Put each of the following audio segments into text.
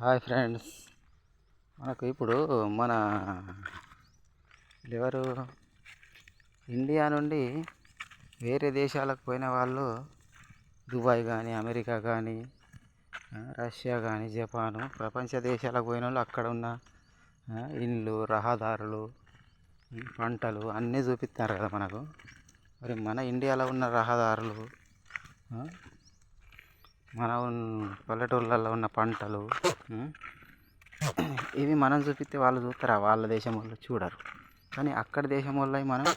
Hi friends. మనకు ఇప్పుడు మన ఎవరు? ఇండియా నుండి వేరే దేశాలకు పోయిన వాళ్ళు దుబాయ్ కానీ అమెరికా కానీ రష్యా కానీ జపాను ప్రపంచ దేశాలకు పోయిన వాళ్ళు అక్కడ ఉన్న ఇండ్లు రహదారులు పంటలు అన్నీ చూపిస్తారు కదా మనకు. మరి మన ఇండియాలో ఉన్న రహదారులు మన పల్లెటూళ్ళల్లో ఉన్న పంటలు ఇవి మనం చూపిస్తే వాళ్ళు చూస్తారా? వాళ్ళ దేశం వాళ్ళు చూడరు. కానీ అక్కడ దేశం వల్ల మనం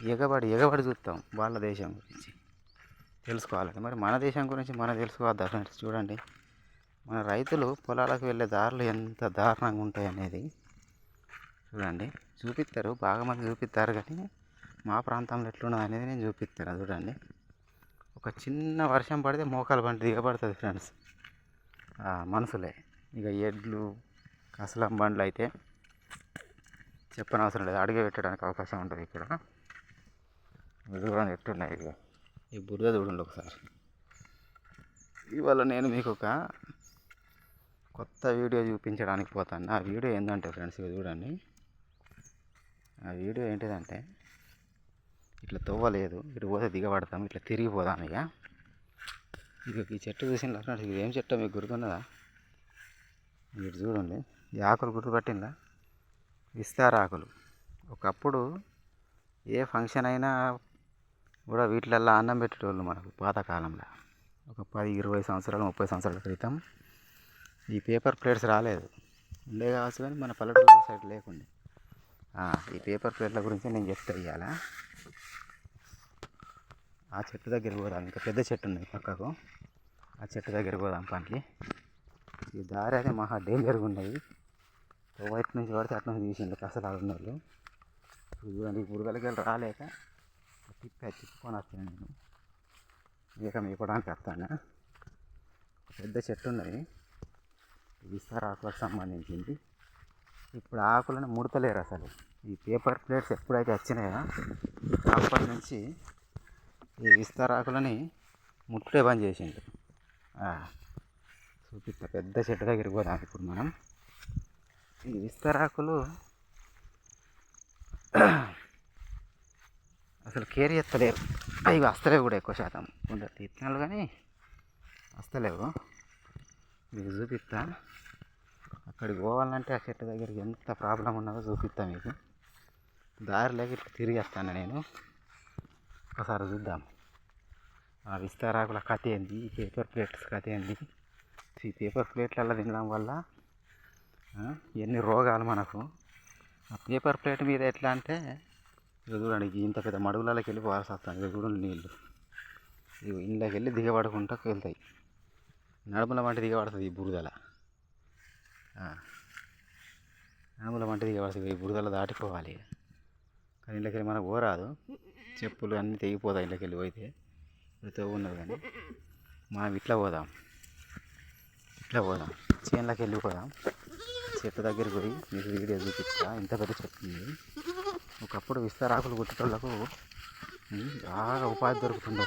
ఎగబడి ఎగబడి చూస్తాం వాళ్ళ దేశం గురించి. తెలుసుకోవాలి. మరి మన దేశం గురించి మనం తెలుసుకోవద్దా ఫ్రెండ్స్? చూడండి. మన రైతులు పొలాలకు వెళ్ళే దారులు ఎంత దారుణంగా ఉంటాయి అనేది చూడండి. చూపిస్తారు బాగా మంది చూపిస్తారు కానీ మా ప్రాంతంలో ఎట్లున్నది అనేది నేను చూపిస్తాను చూడండి. ఒక చిన్న వర్షం పడితే మోకాలు బండి దిగబడుతుంది ఫ్రెండ్స్. మనసులే. ఇక ఎడ్లు కసలం బండ్లు అయితే చెప్పనవసరం లేదు. అడిగే పెట్టడానికి అవకాశం ఉంటుంది ఇక్కడ. దూరం ఎట్టున్నాయి ఇక ఈ బురద చూడండి ఒకసారి. ఇవాళ నేను మీకు ఒక కొత్త వీడియో చూపించడానికి పోతాను. ఆ వీడియో ఏంటంటే ఫ్రెండ్స్ ఇక చూడండి. ఆ వీడియో ఏంటిదంటే ఇట్లా తవ్వలేదు. ఇటు పోతే దిగబడతాం. ఇట్లా తిరిగిపోదాం ఇక. ఇక ఈ చెట్టు చూసిన ఇది ఏం చెట్టు మీకు గుర్తున్నదా ఇటు చూడండి. ఈ ఆకులు గుర్తుపట్టిందా? విస్తారాకులు ఒకప్పుడు ఏ ఫంక్షన్ అయినా కూడా వీటిలల్లో అన్నం పెట్టేటోళ్ళు మనకు పాతకాలంలో. ఒక పది ఇరవై సంవత్సరాలు ముప్పై సంవత్సరాల క్రితం ఈ పేపర్ ప్లేట్స్ రాలేదు. ఉండే కావచ్చు కానీ మన పల్లెటూరు సైడ్ లేకుండే. ఈ పేపర్ ప్లేట్ల గురించి నేను చెప్తా ఇవ్వాలా ఆ చెట్టు దగ్గరికి పోదాం. ఇంకా పెద్ద చెట్టు ఉంది పక్కకు. ఆ చెట్టు దగ్గరికి పోదాం పండ్లి ఈ దారి అయితే మహా డేంజర్గా ఉన్నది. ఓ వైపు నుంచి పడితే అటు నుంచి తీసిండు కసలు ఆడున్న వాళ్ళు ఇప్పుడు చూడండి బురదలకి వెళ్ళి రాలేక తిప్పి తిప్పుకొని వస్తాను నేను. ఇక మేపడానికి వస్తాను? పెద్ద చెట్టు ఉన్నది. విస్తార ఆకులకు సంబంధించింది. ఇప్పుడు ఆకులను ముడతలేరు అసలు. ఈ పేపర్ ప్లేట్స్ ఎప్పుడైతే వచ్చినాయో అప్పటి నుంచి ఈ విస్తారాకులని ముట్టుడే పని చేసిండు. ఆ, చూపిస్తా పెద్ద చెట్టు దగ్గరికి పోదాం ఇప్పుడు మనం. ఈ విస్తరాకులు అసలు కేర్ ఎత్తలేరు అవి వస్తలేవు కూడా ఎక్కువ శాతం. కొందరు తీస్తున్నారు కానీ వస్తలేవు. మీకు చూపిస్తా. అక్కడికి పోవాలంటే ఆ చెట్టు దగ్గరికి ఎంత ప్రాబ్లం ఉన్నదో చూపిస్తా మీకు. దారిలోకి ఇట్లా తిరిగి వస్తాను నేను. ఒకసారి చూద్దాం. ఆ విస్తారాకుల కథ ఏంది? ఈ పేపర్ ప్లేట్స్ కథ ఏంది? ఈ పేపర్ ప్లేట్లలో తినడం వల్ల ఎన్ని రోగాలు మనకు. ఆ పేపర్ ప్లేట్ మీద ఎట్లా అంటే ఇది చూడండి ఇంత పెద్ద మడుగులలోకి వెళ్ళి పోవాల్సి వస్తుంది. ఇక చూడండి నీళ్ళు. ఇవి ఇంట్లోకి వెళ్ళి దిగబడకుండా వెళ్తాయి. నడుముల వంటి దిగబడుతుంది ఈ బురదల. నడుముల వంటి దిగబడుతుంది. ఈ బురదల దాటిపోవాలి. కానీ ఇంట్లోకి వెళ్ళి మనకు పోరాదు. చెప్పులు అన్నీ తెగిపోతాయి ఇళ్ళకి వెళ్ళి పోయితే. ఇప్పుడు ఉన్నది కానీ. మనం ఇట్లా పోదాం. ఇట్లా పోదాం. చేనులోకి వెళ్ళిపోదాం చెట్టు దగ్గరికి పోయి మీకు వీడియో చూపిస్తా. ఇంత పెద్ద చెట్టు ఉంది. ఒకప్పుడు విస్తారాకులు గుట్టేటోళ్ళకు బాగా ఉపాధి దొరుకుతుండే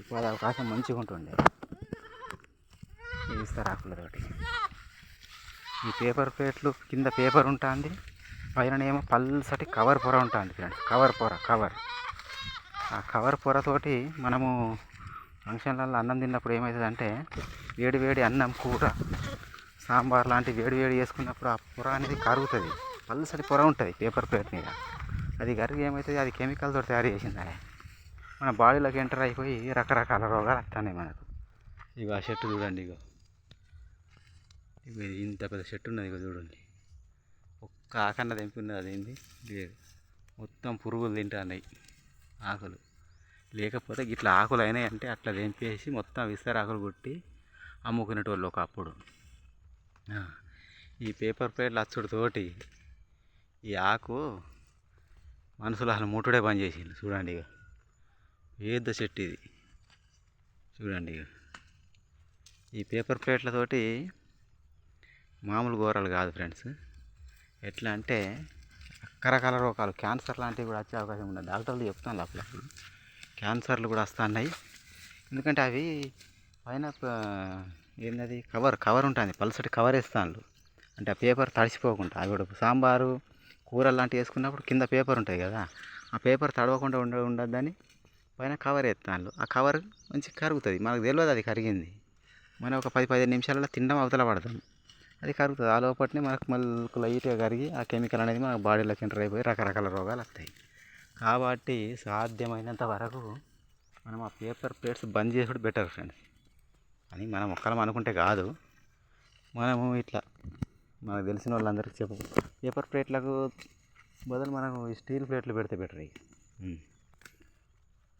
ఉపాధి అవకాశం మంచిగా ఉంటుండే. ఈ విస్తారాకులతోటి. ఈ పేపర్ ప్లేట్లు కింద పేపర్ ఉంటుంది. పైన ఏమో పల్సటి కవర్ పొర ఉంటుంది ఫ్రెండ్స్ కవర్ పొర కవర్. ఆ కవర్ పొరతోటి మనము ఫంక్షన్లలో అన్నం తిన్నప్పుడు ఏమవుతుందంటే వేడి వేడి అన్నం కూర సాంబార్ లాంటి వేడి వేడి చేసుకున్నప్పుడు ఆ పొర అనేది కరుగుతుంది. పల్సటి పొర ఉంటుంది పేపర్ ప్లేట్ మీద. అది కరిగి ఏమవుతుంది అది కెమికల్తో తయారు చేసింది మన బాడీలోకి ఎంటర్ అయిపోయి రకరకాల రోగాలు వస్తున్నాయి మనకు. ఇక ఆ చెట్టు చూడండి ఇగో. ఇంత పెద్ద చెట్టు ఉన్నది ఇక చూడండి. ఒక్క ఆకన్న ఉన్నది అదేంది? లేదు. మొత్తం పురుగులు తింటున్నాయి ఆకులు. లేకపోతే ఇట్లా ఆకులు అయినాయి అంటే అట్లా తెంపేసి మొత్తం విస్తరాకులు కొట్టి అమ్ముకునేటోళ్ళు ఒకప్పుడు ఈ పేపర్ ప్లేట్లు అచ్చుడుతోటి ఈ ఆకు మనసులో అసలు ముట్టుడే పని చేసిండు. చూడండి ఇక ఏద్ద చెట్టు ఇది. చూడండి ఇక ఈ పేపర్ ప్లేట్లతోటి మామూలు కూరలు కాదు ఫ్రెండ్స్. ఎట్లా అంటే రకరకాల రోగాలు. క్యాన్సర్ లాంటివి కూడా వచ్చే అవకాశం ఉంది డాక్టర్లు చెప్తాను లోపల క్యాన్సర్లు కూడా వస్తున్నాయి. ఎందుకంటే అవి పైన ఏంటది కవర్ కవర్ ఉంటుంది. పల్సటి కవర్ వేస్తాను అంటే ఆ పేపర్ తడిసిపోకుండా. అవి కూడా సాంబారు కూర లాంటివి వేసుకున్నప్పుడు కింద పేపర్ ఉంటుంది కదా. ఆ పేపర్ తడవకుండా ఉండ ఉండద్దని పైన కవర్ వేస్తాను ఆ కవర్ మంచి కరుగుతుంది. మనకు తెలియదు అది కరిగింది. మనం ఒక పది పదిహేను నిమిషాలలో తినడం అవతల పడతాం. అది కరుగుతుంది. ఆ లోపలనే మనకు మళ్ళీ లైట్గా కరిగి ఆ కెమికల్ అనేది మన బాడీలోకి ఎంటర్ అయిపోయి రకరకాల రోగాలు వస్తాయి. కాబట్టి సాధ్యమైనంత వరకు మనం ఆ పేపర్ ప్లేట్స్ బంద్ చేసుడు బెటర్ ఫ్రెండ్స్. అని మనం ఒక్కరం అనుకుంటే కాదు. మనము ఇట్లా మనకు తెలిసిన వాళ్ళందరికీ చెప్పు. పేపర్ ప్లేట్లకు బదులు మనకు ఈ స్టీల్ ప్లేట్లు పెడితే బెటర్ ఇక.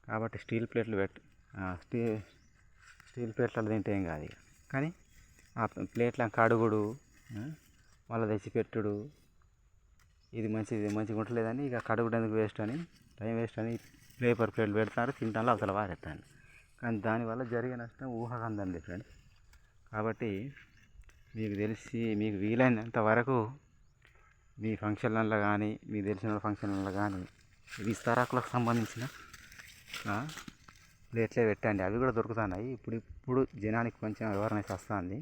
కాబట్టి స్టీల్ ప్లేట్లు పెట్టి. స్టీ స్టీల్ ప్లేట్లలో తింటే ఏం కాదు కానీ ఆ ప్లేట్ల కడుగుడు మళ్ళీ తెచ్చి పెట్టుడు ఇది మంచిది మంచిగా ఉండలేదని ఇక కడుగుడు ఎందుకు వేస్ట్ అని టైం వేస్ట్ అని పేపర్ ప్లేట్లు పెడతారు తింటాను అవతల వారెత్తాను కానీ దానివల్ల జరిగే నష్టం ఊహకందండి ఫ్రెండ్స్ కాబట్టి మీకు తెలిసి మీకు వీలైనంత వరకు మీ ఫంక్షన్లలో కానీ మీకు తెలిసిన ఫంక్షన్లలో కానీ విస్తారాకులకు సంబంధించిన ప్లేట్లే పెట్టండి. అవి కూడా దొరుకుతున్నాయి. ఇప్పుడు ఇప్పుడు జనానికి కొంచెం అవేర్నెస్ వస్తుంది.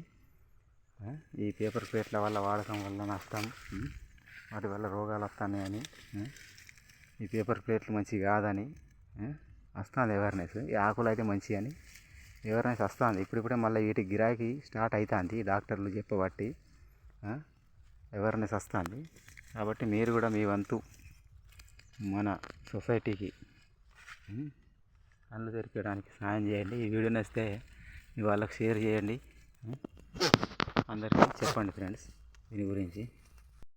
ఈ పేపర్ ప్లేట్ల వల్ల వాడకం వల్ల నష్టం వాటి వల్ల రోగాలు వస్తున్నాయని ఈ పేపర్ ప్లేట్లు మంచివి కాదని వస్తుంది అవేర్నెస్ ఈ ఆకులు అయితే మంచి అని అవేర్నెస్ వస్తుంది. ఇప్పుడిప్పుడే మళ్ళీ వీటి గిరాకీ స్టార్ట్ అవుతుంది డాక్టర్లు చెప్పబట్టి అవేర్నెస్ వస్తుంది. కాబట్టి మీరు కూడా మీ వంతు మన సొసైటీకి కళ్ళు తెరిపించడానికి సాయం చేయండి. ఈ వీడియో నచ్చితే మీ వాళ్ళకి షేర్ చేయండి అందరికీ చెప్పండి ఫ్రెండ్స్ దీని గురించి.